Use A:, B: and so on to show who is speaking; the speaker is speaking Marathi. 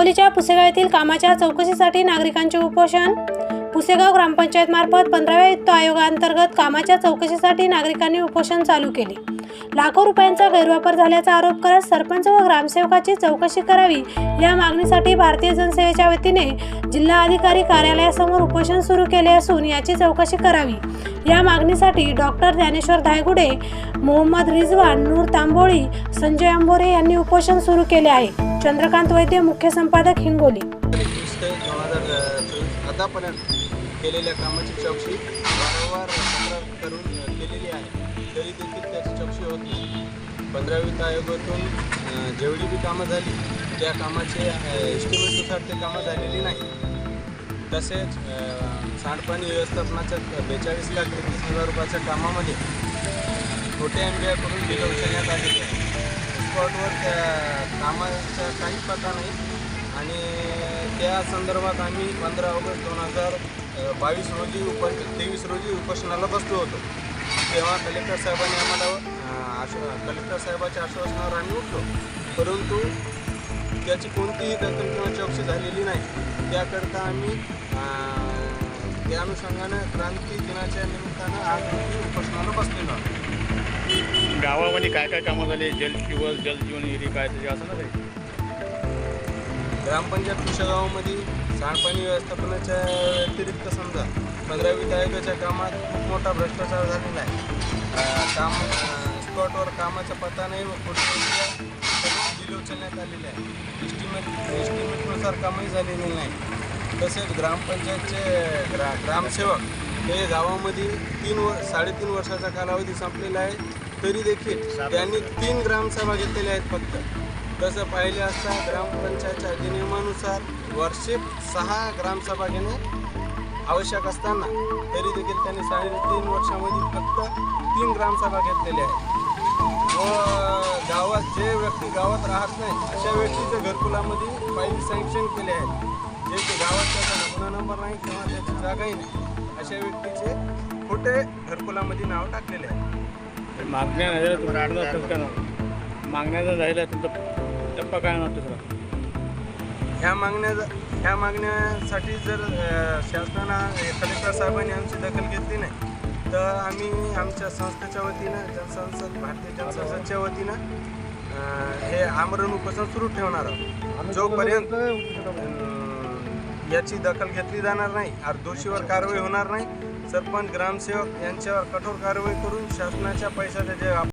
A: हिंगोलीच्या पुसेगाव कामाच्या चौकशीसाठी नागरिकांचे उपोषण. पुसेगाव ग्रामपंचायत मार्फत पंधराव्या वित्त आयोगाअंतर्गत कामाच्या चौकशीसाठी नागरिकांनी उपोषण चालू केले. लाखो रुपयांचा गैरवापर झाल्याचा आरोप करत सरपंच व ग्रामसेवकाची चौकशी करावी या मागणीसाठी भारतीय जनसेवेच्या वतीने जिल्हा अधिकारी कार्यालयासमोर उपोषण सुरू केले असून याची चौकशी करावी. या मागणीसाठी डॉक्टर ज्ञानेश्वर धायगुडे मोहम्मद रिजवान नूर तांबोळी संजय आंबोरे यांनी उपोषण सुरू केले आहे. चंद्रकांत वैद्य मुख्य संपादक हिंगोली.
B: केलेल्या कामाची चौकशी वारंवार तक्रार करून केलेली आहे. तरी देखील त्याची चौकशी होत नाही. पंधरा वित्त आयोगातून जेवढी बी कामं झाली त्या कामाचे एस्टिमेटनुसार ते कामं झालेली नाही. तसेच सांडपाणी व्यवस्थापनाच्या बेचाळीस लाख एकवीस हजार रुपयाच्या कामामध्ये छोट्या एमबीआयकडून बिल उचलण्यात आलेले आहे. स्पॉटवर त्या कामाचा काही पता नाही आणि त्या संदर्भात आम्ही पंधरा ऑगस्ट दोन हजार बावीस रोजी उप तेवीस रोजी उपोषणाला बसलो होतो. तेव्हा कलेक्टर साहेबांनी आम्हाला अ, आश्व कलेक्टर साहेबाच्या आश्वासनावर आम्ही उठलो. परंतु त्याची कोणतीही दखल किंवा चौकशी झालेली नाही. त्याकरता आम्ही त्या अनुषंगानं क्रांती दिनाच्या निमित्तानं आज आम्ही उपोषणाला बसलेलो आहोत
C: गावामध्ये काय काय कामं झाले? जल जीवन जल जीवन विहिरी काय त्याचे असं ना काही
B: ग्रामपंचायत कुशगावामध्ये सांडपाणी व्यवस्थापनाच्या व्यतिरिक्त समजा पंधरा वित्त आयोगाच्या कामात खूप मोठा भ्रष्टाचार झालेला आहे. काम स्पॉटवर कामाचा पत्ता नाही व कुठे बिल उचलण्यात आलेले आहे. एस्टिमेट एस्टिमेटनुसार कामही झालेले नाही. तसेच ग्रामपंचायतचे ग्रा ग्रामसेवक हे गावामध्ये तीन व साडेतीन वर्षाचा कालावधी संपलेला आहे तरी देखील त्यांनी तीन ग्रामसभा घेतलेल्या आहेत फक्त. तसं पाहिले असता ग्रामपंचायतच्या अधिनियमानुसार वर्षे सहा ग्रामसभा घेणे आवश्यक असताना तरी देखील त्यांनी साडेतीन वर्षामध्ये फक्त तीन ग्रामसभा घेतलेल्या आहेत. व गावात जे व्यक्ती गावात राहत नाही अशा व्यक्तीचे घरकुलामध्ये फाईल सँक्शन केले आहेत. जे नंबर नाही किंवा त्याची जागाही नाही. अशा व्यक्तीचे खोटे घरकुलामध्ये नाव टाकलेले आहे.
C: मागण्या नाही झाल्या तुमचं अडचण असेल का ना मागण्या जर झाल्या तुमचा टप्पा काय नव्हतं सर
B: ह्या मागण्या ह्या मागण्यासाठी जर अ, शासनानं हे कलेक्टर साहेबांनी आमची दखल घेतली नाही तर आम्ही आमच्या संस्थेच्या वतीनं जनसंसद भारतीय जनसंसदच्या वतीनं अ, हे आमरण उपोषण सुरू ठेवणार आहोत. जोपर्यंत अ, याची दखल घेतली जाणार नाही. आर दोषीवर कारवाई होणार नाही. सरपंच ग्रामसेवक यांच्यावर कठोर कारवाई करून शासनाच्या पैशाचे जे